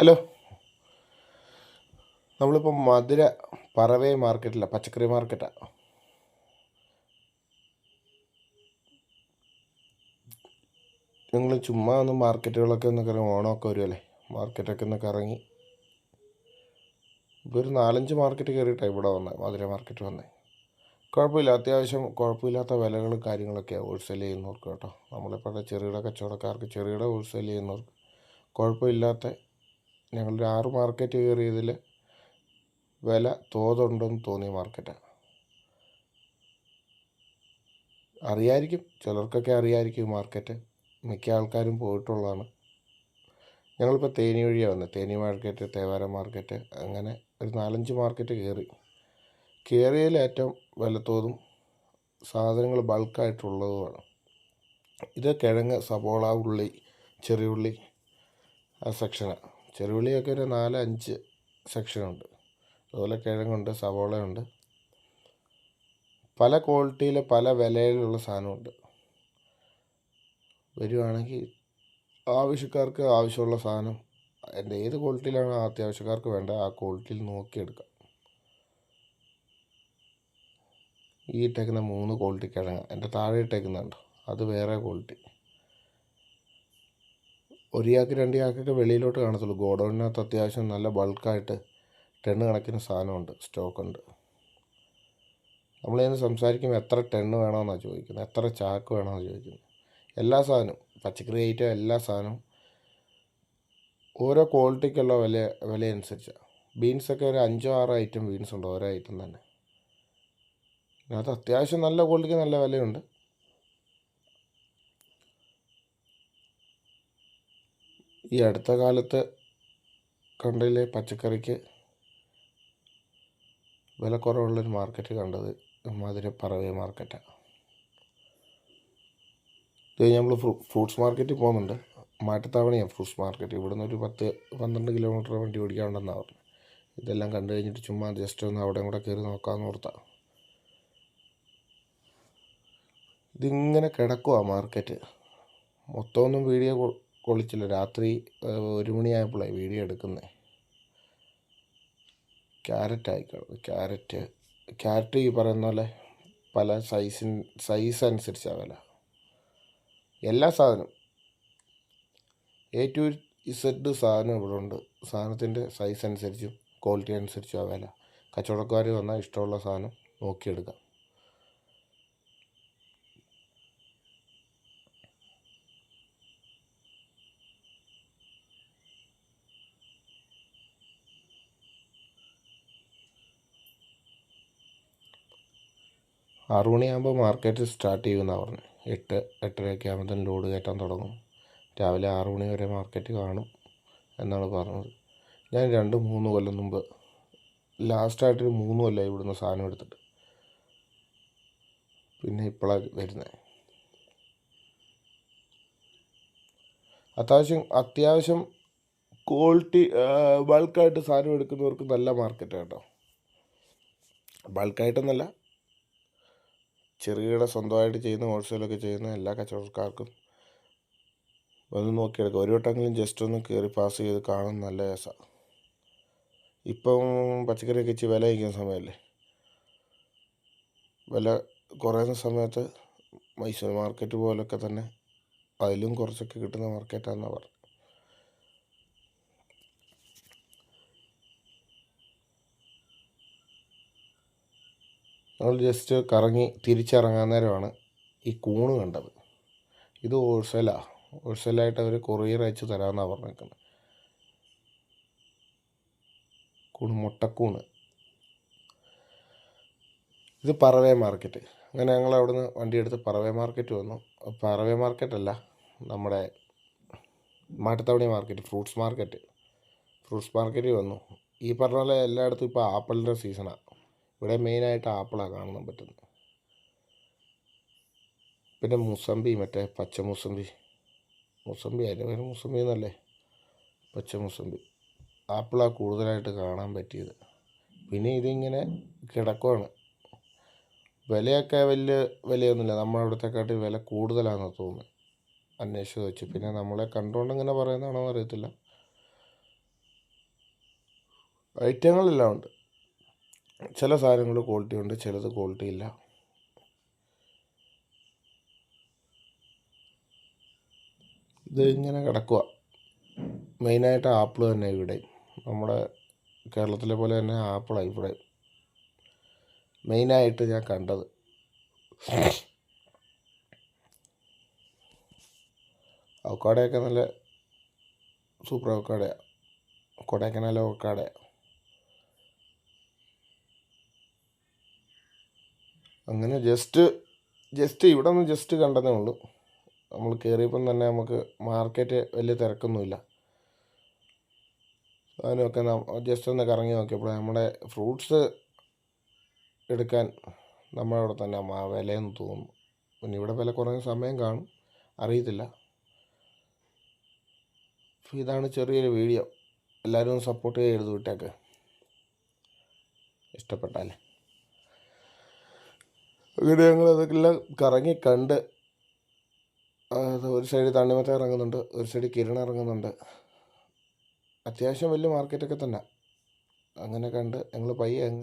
Hello. നമ്മളിപ്പോൾ മധുര പറവേ മാർക്കറ്റില്ല പച്ചക്കറി മാർക്കറ്റാണ് ഞങ്ങൾ ചുമ്മാ ഒന്ന് മാർക്കറ്റുകളൊക്കെ ഒന്ന് കറങ്ങി ഓണമൊക്കെ വരുമല്ലേ മാർക്കറ്റൊക്കെ ഒന്ന് കറങ്ങി. ഇപ്പോൾ ഒരു നാലഞ്ച് മാർക്കറ്റ് കയറിയിട്ടാണ് ഇവിടെ വന്നത് മധുര മാർക്കറ്റ് വന്നത് കുഴപ്പമില്ല അത്യാവശ്യം കുഴപ്പമില്ലാത്ത വിലകൾ കാര്യങ്ങളൊക്കെയാണ് ഹോൾസെയിൽ ചെയ്യുന്നവർക്ക് കേട്ടോ. നമ്മളിപ്പോൾ ചെറുകിട കച്ചവടക്കാർക്ക് ചെറുകിട ഹോൾസെയിൽ ചെയ്യുന്നവർക്ക് കുഴപ്പമില്ലാത്ത ഞങ്ങളൊരു ആറ് മാർക്കറ്റ് കയറിയതിൽ വില തോതുണ്ടെന്ന് തോന്നിയ മാർക്കറ്റാണ് അറിയായിരിക്കും ചിലർക്കൊക്കെ അറിയായിരിക്കും മാർക്കറ്റ് മിക്ക ആൾക്കാരും പോയിട്ടുള്ളതാണ്. ഞങ്ങളിപ്പോൾ തേനി വഴിയാണ് വന്നത് തേനി മാർക്കറ്റ് തേവാര മാർക്കറ്റ് അങ്ങനെ ഒരു നാലഞ്ച് മാർക്കറ്റ് കയറി. കയറിയതിൽ ഏറ്റവും വിലത്തോതും സാധനങ്ങൾ ബൾക്കായിട്ടുള്ളതുമാണ് ഇത് കിഴങ്ങ് സബോള ഉള്ളി ചെറിയുള്ളി ആ സെക്ഷനാണ് ചെറുള്ളിയൊക്കെ ഒരു നാല് അഞ്ച് സെക്ഷനുണ്ട് അതുപോലെ കിഴങ്ങുണ്ട് സവോളയുണ്ട് പല ക്വാളിറ്റിയിൽ പല വിലയിലുള്ള സാധനമുണ്ട് വരുവാണെങ്കിൽ ആവശ്യക്കാർക്ക് ആവശ്യമുള്ള സാധനം എന്റെ ഏത് ക്വാളിറ്റിയിലാണ് അത്യാവശ്യക്കാർക്ക് വേണ്ട ആ ക്വാളിറ്റിയിൽ നോക്കിയെടുക്കാം ഈ ഇട്ടേക്കുന്ന മൂന്ന് ക്വാളിറ്റി കിഴങ്ങ് എന്റെ താഴെ ഇട്ടേക്കുന്നുണ്ട്. അത് വേറെ ക്വാളിറ്റി ഒരു ചാക്ക് രണ്ട് ചാക്കൊക്കെ വെളിയിലോട്ട് കാണത്തുള്ളൂ. ഗോഡൗണിനകത്ത് അത്യാവശ്യം നല്ല ബൾക്കായിട്ട് ടെണ്ണ് കണക്കിന് സാധനമുണ്ട്. സ്റ്റോക്കുണ്ട്. നമ്മളിന്ന് സംസാരിക്കുമ്പോൾ എത്ര ടെണ്ണ് വേണമെന്നാണ് ചോദിക്കുന്നത് എത്ര ചാക്ക് വേണമെന്നാണ് ചോദിക്കുന്നത് എല്ലാ സാധനവും. പച്ചക്കറി ഐറ്റം എല്ലാ സാധനവും ഓരോ ക്വാളിറ്റിക്കുള്ള വില വില അനുസരിച്ചാണ് ബീൻസൊക്കെ ഒരു അഞ്ചോ ആറോ ഐറ്റം ബീൻസ് ഉണ്ട് ഓരോ ഐറ്റം തന്നെ. അതിനകത്ത് അത്യാവശ്യം നല്ല ക്വാളിറ്റിക്ക് നല്ല വിലയുണ്ട്. ഈ അടുത്ത കാലത്ത് കണ്ടതിലെ പച്ചക്കറിക്ക് വില കുറവുള്ളൊരു മാർക്കറ്റ് കണ്ടത് മധുര പറവേ മാർക്കറ്റാണ് ഇത് കഴിഞ്ഞ് നമ്മൾ ഫ്രൂട്ട്സ് മാർക്കറ്റിൽ പോകുന്നുണ്ട്. മാറ്റത്താവണിയാണ് ഫ്രൂട്ട്സ് മാർക്കറ്റ്. ഇവിടെ നിന്ന് ഒരു പത്ത് പന്ത്രണ്ട് കിലോമീറ്റർ വണ്ടി ഓടിക്കാനുണ്ടെന്നാണ് പറഞ്ഞത് ഇതെല്ലാം കണ്ടു കഴിഞ്ഞിട്ട് ചുമ്മാ ജസ്റ്റ് ഒന്ന് അവിടെയും കൂടെ കയറി നോക്കാമെന്ന് ഓർത്താണ് ഇതിങ്ങനെ കിടക്കുക മാർക്കറ്റ്. മൊത്തമൊന്നും വീഡിയോ കൊള്ളിച്ചില്ല. രാത്രി ഒരു മണിയായപ്പോഴേ വീഡിയോ എടുക്കുന്നത് ക്യാരറ്റ് ആയിക്കോട്ടെ ക്യാരറ്റ് ക്യാരറ്റ് ഈ പറയുന്ന പോലെ പല സൈസിൻ സൈസ് അനുസരിച്ചാണ് എല്ലാ സാധനവും. എ ടു ഇസഡ് സാധനം ഇവിടെ ഉണ്ട്. സാധനത്തിന്റെ സൈസ് അനുസരിച്ചും ക്വാളിറ്റി അനുസരിച്ചും ആ വില. കച്ചവടക്കാർ വന്നാൽ ഇഷ്ടമുള്ള സാധനം നോക്കിയെടുക്കാം. ആറു മണിയാകുമ്പോൾ മാർക്കറ്റ് സ്റ്റാർട്ട് ചെയ്യുമെന്നാണ് പറഞ്ഞത് എട്ട് എട്ടരയൊക്കെ ആകുമ്പോഴത്തേനും ലോഡ് കയറ്റാൻ തുടങ്ങും. രാവിലെ ആറു മണി വരെ മാർക്കറ്റ് കാണും എന്നാണ് പറഞ്ഞത്. ഞാൻ രണ്ട് മൂന്ന് കൊല്ലം മുമ്പ് ലാസ്റ്റായിട്ടൊരു മൂന്ന് കൊല്ലമായി ഇവിടുന്ന് സാധനം എടുത്തിട്ട്. പിന്നെ ഇപ്പോഴാണ് വരുന്നത് അത്യാവശ്യം അത്യാവശ്യം ക്വാളിറ്റി ബൾക്കായിട്ട് സാധനം എടുക്കുന്നവർക്ക് നല്ല മാർക്കറ്റാണ് കേട്ടോ. ബൾക്കായിട്ടൊന്നല്ല ചെറുകിട സ്വന്തമായിട്ട് ചെയ്യുന്ന ഹോൾസെയിലൊക്കെ ചെയ്യുന്ന എല്ലാ കച്ചവടക്കാർക്കും ഒന്ന് നോക്കിയെടുക്കുക ഒരു വട്ടമെങ്കിലും ജസ്റ്റ് ഒന്ന് കയറി പാസ് ചെയ്ത് കാണാൻ നല്ല രസമാണ് ഇപ്പം പച്ചക്കറിയൊക്കെ ഇച്ചിരി വില കഴിക്കുന്ന സമയമല്ലേ? വില കുറയുന്ന സമയത്ത് മൈസൂർ മാർക്കറ്റ് പോലൊക്കെ തന്നെ അതിലും കുറച്ചൊക്കെ കിട്ടുന്ന മാർക്കറ്റാണെന്നാണ് പറഞ്ഞത് ഞങ്ങൾ ജസ്റ്റ് കറങ്ങി തിരിച്ചിറങ്ങാൻ നേരമാണ് ഈ കൂണ് കണ്ടത്. ഇത് ഹോൾസെയിലാണ് ഹോൾസെയിലായിട്ട് അവർ കൊറിയർ അയച്ച് തരാമെന്നാണ് പറഞ്ഞേക്കുന്നത് കൂണ് മുട്ടക്കൂണ്. ഇത് പറവേ മാർക്കറ്റ് അങ്ങനെ ഞങ്ങൾ അവിടുന്ന് വണ്ടി എടുത്ത് പറവേ മാർക്കറ്റ് വന്നു. പറവേ മാർക്കറ്റല്ല നമ്മുടെ Mattuthavani market fruits market fruits മാർക്കറ്റിൽ വന്നു. ഈ പറഞ്ഞ പോലെ എല്ലായിടത്തും ഇപ്പോൾ ആപ്പിളിന്റെ സീസണാണ് ഇവിടെ മെയിനായിട്ട് ആപ്പിളാണ് കാണാൻ പറ്റുന്നത്. പിന്നെ മുസമ്പി മറ്റേ പച്ച മുസമ്പി. മുസമ്പി അതിന്റെ പേര് മുസമ്പി എന്നല്ലേ? പച്ച മുസമ്പി. ആപ്പിളാണ് കൂടുതലായിട്ട് കാണാൻ പറ്റിയത്. പിന്നെ ഇതിങ്ങനെ കിടക്കുവാണ്. വിലയൊക്കെ വലിയ വിലയൊന്നുമില്ല. നമ്മുടെ അവിടുത്തെക്കാട്ടി വില കൂടുതലാണെന്ന് തോന്നുന്നു. അന്വേഷിച്ച് വെച്ച്. പിന്നെ നമ്മളെ കണ്ടുകൊണ്ട് ഇങ്ങനെ പറയുന്നതാണോ അറിയത്തില്ല. ഐറ്റങ്ങളെല്ലാം ഉണ്ട്. ചില സാധനങ്ങൾ ക്വാളിറ്റി ഉണ്ട് ചിലത് ക്വാളിറ്റി ഇല്ല. ഇത് ഇങ്ങനെ കിടക്കുക മെയിനായിട്ട് ആപ്പിൾ തന്നെ ഇവിടെ. നമ്മുടെ കേരളത്തിലെ പോലെ തന്നെ ആപ്പിളാണ് ഇവിടെ. മെയിനായിട്ട് ഞാൻ കണ്ടത്. അവക്കാടയൊക്കെ നല്ല സൂപ്പർ അവക്കാടയാണ് കൊടൈക്കനാൽ അവക്കാടയാണ് അങ്ങനെ ജസ്റ്റ് ജസ്റ്റ് ഇവിടെ നിന്ന് ജസ്റ്റ് കണ്ടതേ ഉള്ളൂ. നമ്മൾ കയറിയപ്പം തന്നെ നമുക്ക് മാർക്കറ്റ് വലിയ തിരക്കൊന്നുമില്ല. അതിനൊക്കെ ജസ്റ്റ് ഒന്ന് കറങ്ങി നോക്കിയപ്പോൾ നമ്മുടെ ഫ്രൂട്ട്സ് എടുക്കാൻ നമ്മളവിടെ തന്നെ മാ വിലയെന്ന് തോന്നുന്നു. പിന്നെ ഇവിടെ വില കുറഞ്ഞ സമയം കാണും. അറിയത്തില്ല. ഇതാണ് ചെറിയൊരു വീഡിയോ എല്ലാവരും സപ്പോർട്ട് ചെയ്ത് വിട്ടേക്ക്. ഇഷ്ടപ്പെട്ടാലേ. അങ്ങനെ ഞങ്ങൾ അതെല്ലാം കറങ്ങി കണ്ട് ഒരു സൈഡ് തണ്ണിമത്തം ഇറങ്ങുന്നുണ്ട് ഒരു സൈഡ് കിരണ ഇറങ്ങുന്നുണ്ട്. അത്യാവശ്യം വലിയ മാർക്കറ്റൊക്കെ തന്നെ. അങ്ങനെ കണ്ട് ഞങ്ങൾ പയ്യെ അങ്ങ്